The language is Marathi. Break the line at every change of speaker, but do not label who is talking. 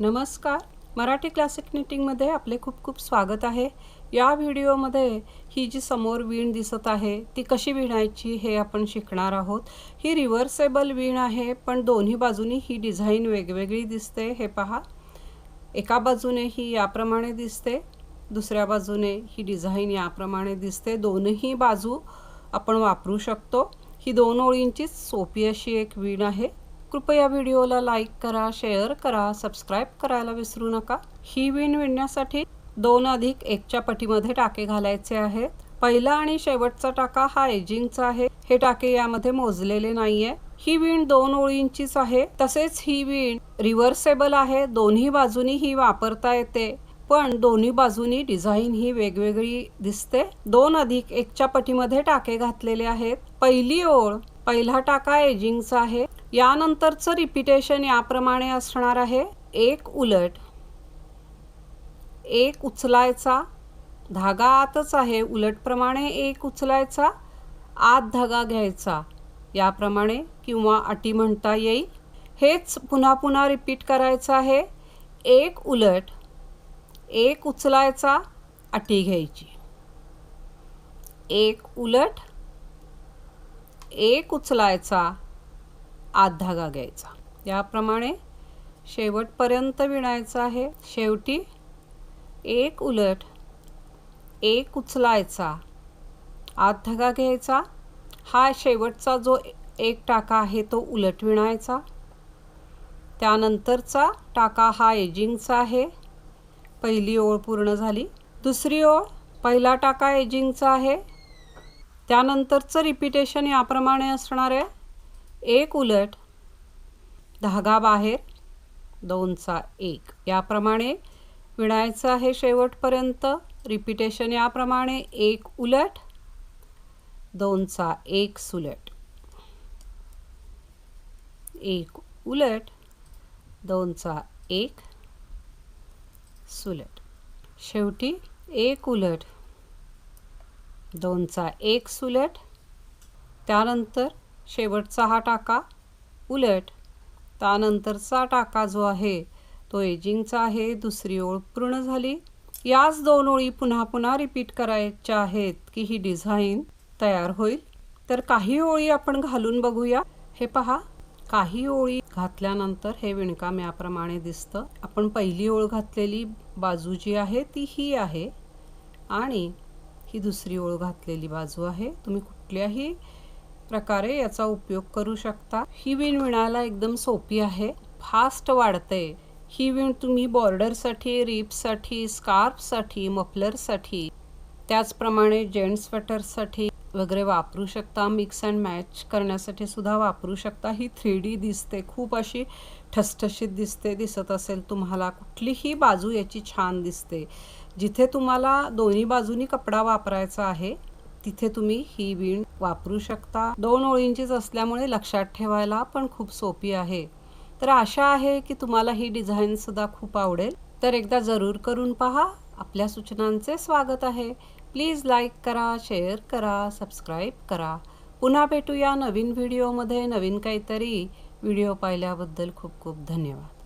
नमस्कार. मराठी क्लासिक निटिंगमध्ये आपले खूप खूप स्वागत आहे. या व्हिडिओमध्ये ही जी समोर वीण दिसत आहे ती कशी विणायची हे आपण शिकणार आहोत. ही रिव्हर्सेबल वीण आहे पण दोन्ही बाजूनी ही डिझाईन वेगवेगळी दिसते. हे पहा. एका बाजूने ही याप्रमाणे दिसते दुसऱ्या बाजूने ही डिझाईन याप्रमाणे दिसते. दोनही बाजू आपण वापरू शकतो. ही दोन ओळींचीच सोपी अशी एक वीण आहे. कृपया व्हिडिओला लाईक करा शेअर करा सबस्क्राईब करायला विसरू नका. ही विण विणण्यासाठी दोन अधिक एकच्या पटीमध्ये टाके घालायचे आहेत. पहिला आणि शेवटचा टाका हा एजिंगचा आहे. हे टाके यामध्ये मोजलेले नाहीये. ही विण दोन ओळींचीच आहे. तसेच ही विण रिव्हर्सेबल आहे. दोन्ही बाजूनी ही वापरता येते. पण दोन्ही बाजूनी डिझाईन ही वेगवेगळी दिसते. दोन अधिक एकच्या पटीमध्ये टाके घातलेले आहेत. पहिली ओळ पहिला टाका एजिंगचा आहे. यानंतरचं रिपिटेशन याप्रमाणे असणार आहे. एक उलट. एक उचलायचा. धागा आतच आहे. उलटप्रमाणे एक उचलायचा. आत धागा घ्यायचा. याप्रमाणे किंवा अटी म्हणता येईल. हेच पुन्हा पुन्हा रिपीट करायचं आहे. एक उलट. एक उचलायचा. अटी घ्यायची. एक उलट. एक उचलायचा. आत धागा घ्यायचा. याप्रमाणे शेवटपर्यंत विणायचं आहे. शेवटी एक उलट एक उचलायचा. आत धागा घ्यायचा. हा शेवटचा जो एक टाका आहे तो उलट विणायचा. त्यानंतरचा टाका हा एजिंगचा आहे. पहिली ओळ पूर्ण झाली. दुसरी ओळ पहिला टाका एजिंगचा आहे. त्यानंतरचं रिपिटेशन याप्रमाणे असणार आहे. एक उलट धागा बाहेर दोनचा एक. याप्रमाणे विणायचं आहे शेवटपर्यंत. रिपिटेशन याप्रमाणे एक उलट दोनचा एक सुलट. एक उलट दोनचा एक सुलट. शेवटी एक उलट दोनचा एक सुलट. त्यानंतर शेवटचा हा टाका. उलट. त्यानंतरचा टाका जो आहे तो एजिंगचा आहे दुसरी ओळ पूर्ण झाली. याच दोन ओळी पुन्हा पुन्हा रिपीट करायच्या आहेत की ही डिझाईन तयार होईल. तर काही ओळी आपण घालून बघूया. हे पहा. काही ओळी घातल्यानंतर हे विणकाम याप्रमाणे दिसतं. आपण पहिली ओळ घातलेली बाजू जी आहे ती ही आहे. आणि ही दुसरी ओळ घातलेली बाजू आहे. तुम्ही कुठल्याही प्रकारे याचा उपयोग करू शकता. ही विण विणायला एकदम सोपी आहे. फास्ट वाढते. ही विण तुम्ही बॉर्डरसाठी रिपसाठी स्कार्फसाठी मफलरसाठी त्याचप्रमाणे जेंट्स स्वेटरसाठी वगैरे वापरू शकता. मिक्स अँड मॅच करण्यासाठी सुद्धा वापरू शकता. ही थ्री डी दिसते. खूप अशी ठसठशीत दिसते. दिसत असेल तुम्हाला कुठलीही बाजू याची छान दिसते. जिथे तुम्हाला दोन्ही बाजूनी कपडा वापरायचा आहे तिथे तुम्ही ही विण वापरू शकता. दोन ओळींचीच असल्यामुळे लक्षात ठेवायला पण खूप सोपी आहे. तर आशा आहे की तुम्हाला ही डिझाईनसुद्धा खूप आवडेल. तर एकदा जरूर करून पहा. आपल्या सूचनांचे स्वागत आहे. प्लीज लाईक करा शेअर करा सबस्क्राईब करा. पुन्हा भेटूया नवीन व्हिडिओमध्ये. नवीन काहीतरी व्हिडिओ पाहिल्याबद्दल खूप खूप धन्यवाद.